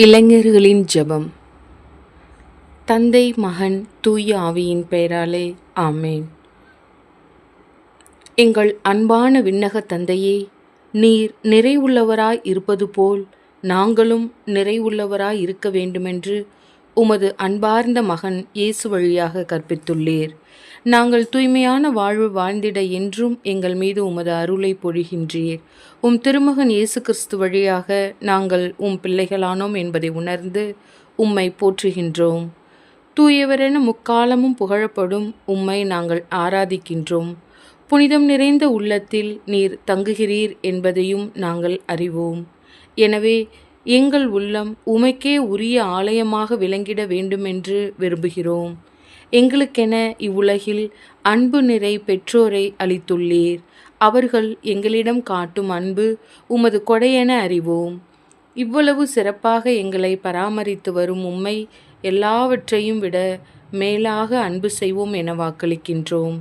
இளைஞர்களின் ஜெபம். தந்தை மகன் தூய ஆவியின் பெயராலே ஆமேன். எங்கள் அன்பான விண்ணக தந்தையே நீர் நிறைவுள்ளவராய் இருப்பது போல் நாங்களும் நிறைவுள்ளவராய் இருக்க வேண்டுமென்று உமது அன்பார்ந்த மகன் இயேசு வழியாக கற்பித்துள்ளீர். நாங்கள் தூய்மையான வாழ்வு வாழ்ந்திட என்றும் எங்கள் மீது உமது அருளை பொழிகின்றீர். உம் திருமகன் இயேசு கிறிஸ்து வழியாக நாங்கள் உம் பிள்ளைகளானோம் என்பதை உணர்ந்து உம்மை போற்றுகின்றோம். தூயவரென முக்காலமும் புகழப்படும் உம்மை நாங்கள் ஆராதிக்கின்றோம். புனிதம் நிறைந்த உள்ளத்தில் நீர் தங்குகிறீர் என்பதையும் நாங்கள் அறிவோம். எனவே எங்கள் உள்ளம் உமைக்கே உரிய ஆலயமாக விளங்கிட வேண்டுமென்று விரும்புகிறோம். எங்களுக்கென இவ்வுலகில் அன்பு நிறை பெற்றோரை அளித்துள்ளீர். அவர்கள் எங்களிடம் காட்டும் அன்பு உமது கொடையென அறிவோம். இவ்வளவு சிறப்பாக எங்களை பராமரித்து வரும் உம்மை எல்லாவற்றையும் விட மேலாக அன்பு செய்வோம் என வாக்களிக்கின்றோம்.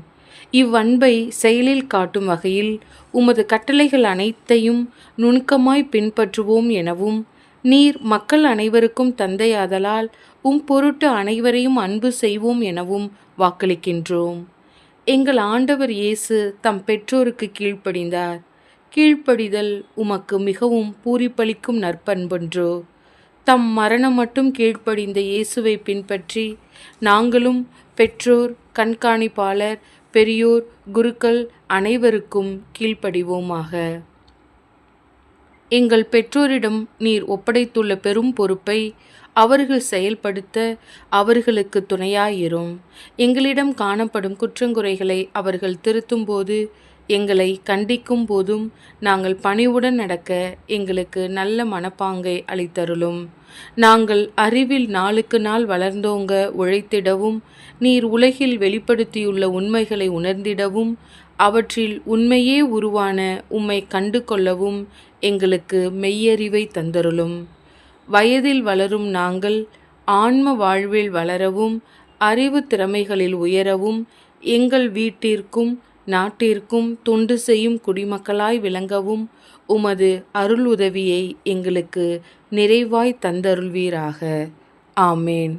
இவ்வன்பை செயலில் காட்டும் வகையில் உமது கட்டளைகள் அனைத்தையும் நுணுக்கமாய் பின்பற்றுவோம் எனவும் நீர் மக்கள் அனைவருக்கும் தந்தையாதலால் உம் பொருட்டு அனைவரையும் அன்பு செய்வோம் எனவும் வாக்களிக்கின்றோம். எங்கள் ஆண்டவர் இயேசு தம் பெற்றோருக்கு கீழ்ப்படிந்தார். கீழ்ப்படிதல் உமக்கு மிகவும் பூரிப்பளிக்கும் நற்பண்பொன்றோ? தம் மரணம் மட்டும் கீழ்ப்படிந்த இயேசுவை பின்பற்றி நாங்களும் பெற்றோர் கண்காணிப்பாளர் பெரியோர் குருக்கள் அனைவருக்கும் கீழ்ப்படிவோமாக. எங்கள் பெற்றோரிடம் நீர் ஒப்படைத்துள்ள பெரும் பொறுப்பை அவர்கள் செயல்படுத்த அவர்களுக்கு துணையாயிரும். எங்களிடம் காணப்படும் குற்றங்குறைகளை அவர்கள் திருத்தும்போது எங்களை கண்டிக்கும் போதும் நாங்கள் பணிவுடன் நடக்க எங்களுக்கு நல்ல மனப்பாங்கை அளித்தருளும். நாங்கள் அறிவில் நாளுக்கு நாள் வளர்ந்தோங்க உழைத்திடவும் நீர் உலகில் வெளிப்படுத்தியுள்ள உண்மைகளை உணர்ந்திடவும் அவற்றில் உண்மையே உருவான உம்மை கண்டு கொள்ளவும் எங்களுக்கு மெய்யறிவை தந்தருளும். வயதில் வளரும் நாங்கள் ஆன்ம வாழ்வில் வளரவும் அறிவு திறமைகளில் உயரவும் எங்கள் வீட்டிற்கும் நாட்டிற்கும் தொண்டு செய்யும் குடிமக்களாய் விளங்கவும் உமது அருள் உதவியை எங்களுக்கு நிறைவாய் தந்தருள்வீராக. ஆமேன்.